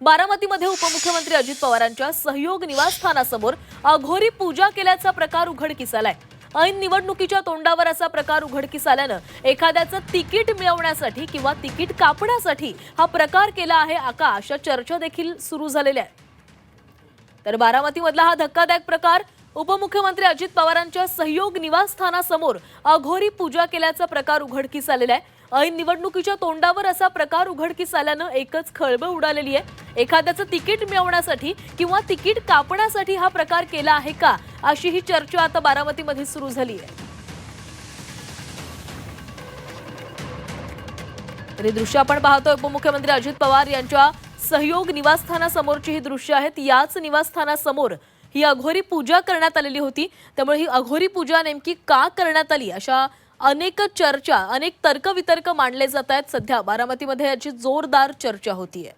बारामतीमध्ये उपमुख्यमंत्री अजित पवारांच्या सहयोग निवासस्थानासमोर अघोरी पूजा केल्याचा प्रकार उघडकीस आलाय. ऐन निवडणुकीच्या तोंडावर असा प्रकार उघडकीस आल्यानं एखाद्याचं तिकीट मिळवण्यासाठी किंवा तिकीट कापण्यासाठी हा प्रकार केला आहे आका अशा चर्चा देखील सुरू झालेल्या आहेत. तर बारामतीमधला हा धक्कादायक प्रकार उपमुख्यमंत्री अजित पवारांच्या सहयोग निवासस्थानासमोर अघोरी पूजा केल्याचा प्रकार उघडकीस आलेला आहे. ऐन निवडणुकीच्या तोंडावर असा प्रकार उघडकीस आल्यानं एकच खळबळ उडालेली आहे. एखाद्याचं तिकीट मिळवण्यासाठी किंवा तिकीट कापण्यासाठी हा प्रकार केला आहे का अशी ही चर्चा आता बारामतीमध्ये सुरू झाली आहे. तर दृश्य आपण पाहतोय उपमुख्यमंत्री अजित पवार यांच्या सहयोग निवासस्थानासमोरची ही दृश्य आहेत. याच निवासस्थानासमोर ही अघोरी पूजा करण्यात आलेली होती. त्यामुळे ही अघोरी पूजा नेमकी का करण्यात आली? अशा अनेक चर्चा अनेक तर्कवितर्क मांडले जात आहेत सध्या. बारामतीमध्ये याची जोरदार चर्चा होतीये.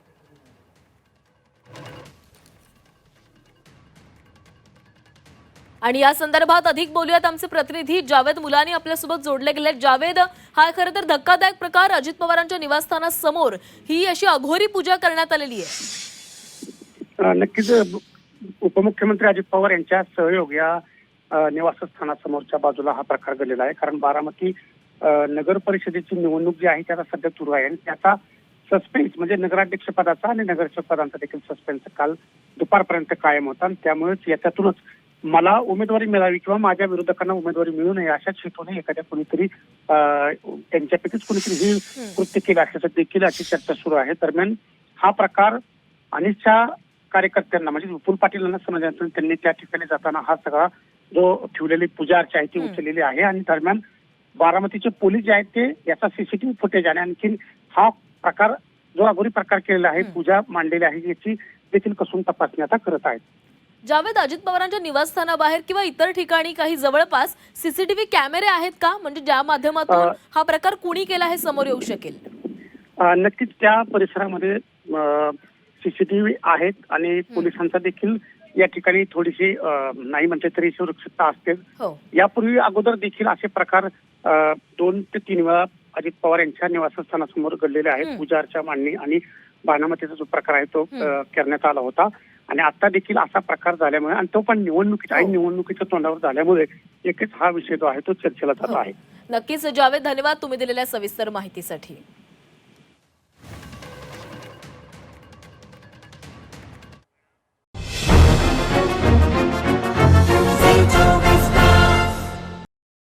आणि या संदर्भात अधिक बोलूयात आमचे प्रतिनिधी जावेद मुलानी आपल्यासोबत जोडले गेले जावेद हा खरं तर धक्कादायक प्रकार अजित पवारांच्या निवासस्थानासमोर. ही अशी अघोरी पूजा करण्यात आलेली आहे. नक्कीच उपमुख्यमंत्री अजित पवार यांच्या सहयोग या निवासस्थानासमोरच्या बाजूला हा प्रकार घडलेला आहे. कारण बारामती नगर परिषदेची निवडणूक जी आहे त्याचा सध्या सुरू आहे. आणि त्याचा सस्पेन्स म्हणजे नगराध्यक्ष पदाचा आणि नगरसेवक पदांचा देखील सस्पेन्स काल दुपारपर्यंत कायम होता. आणि त्यामुळेच याच्यातूनच मला उमेदवारी मिळावी किंवा माझ्या विरोधकांना उमेदवारी मिळू नये अशाच हेतूने एखाद्या कोणीतरी त्यांच्यापैकीच कोणीतरी ही कृत्य केलं असल्याचं देखील अशी चर्चा सुरू आहे. दरम्यान हा प्रकार अनिच्छा कार्यकर्त्यांना म्हणजे विपुल पाटील यांना समजल्यानंतर त्यांनी त्या ठिकाणी जाताना हा सगळा जो ठेवलेली पूजा अर्चा आहे ती. उचललेली आहे आणि दरम्यान बारामतीचे पोलीस जे आहेत ते याचा सीसीटीव्ही फुटेज आणि आणखीन हा प्रकार जो अगोरी प्रकार केलेला आहे. पूजा मांडलेली आहे याची देखील कसून तपासणी आता करत आहेत जावेद अजित पवारांच्या निवासस्थानाबाहेर किंवा इतर ठिकाणी काही जवळपास सीसीटीव्ही कॅमेरे आहेत का म्हणजे ज्या माध्यमातून हा प्रकार कुणी केला हे समोर येऊ शकेल नक्कीच त्या परिसरामध्ये सीसीटीव्ही आहेत आणि पोलिसांचा देखील या ठिकाणी थोडीशी नाही म्हणते तरी सुरक्षितता असते हो यापूर्वी अगोदर देखील असे प्रकार दोन ते तीन वेळा अजित पवार यांच्या निवासस्थानासमोर घडलेले आहेत हम्म. पूजा अर्चा मांडणी आणि बाणामतीचा जो प्रकार आहे तो. करण्यात आला होता आणि आता देखील असा प्रकार झाल्यामुळे आणि तो पण निवडणुकीच्या हो. ऐन निवडणुकीच्या तोंडावर झाल्यामुळे एकच हा विषय जो आहे तो चर्चेला जात हो. आहे नक्कीच जावेद धन्यवाद तुम्ही दिलेल्या सविस्तर माहितीसाठी